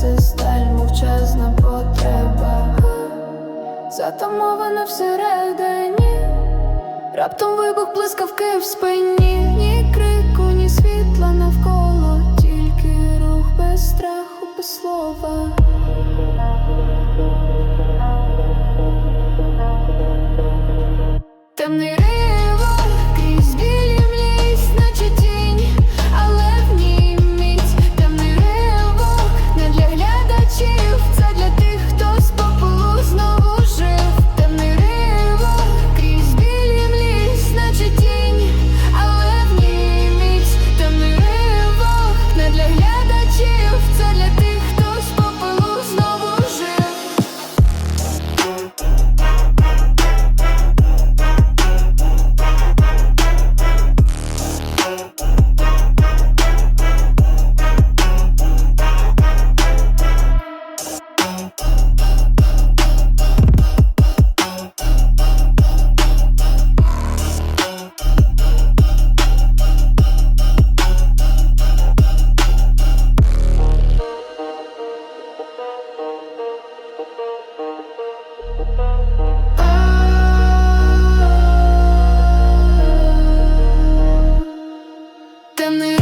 це сталь, мовчазна потреба, затамована всередині, раптом вибух блискавки в спині, ні крику, ні світла навколо, тільки рух без страху, без слова. Темний Темний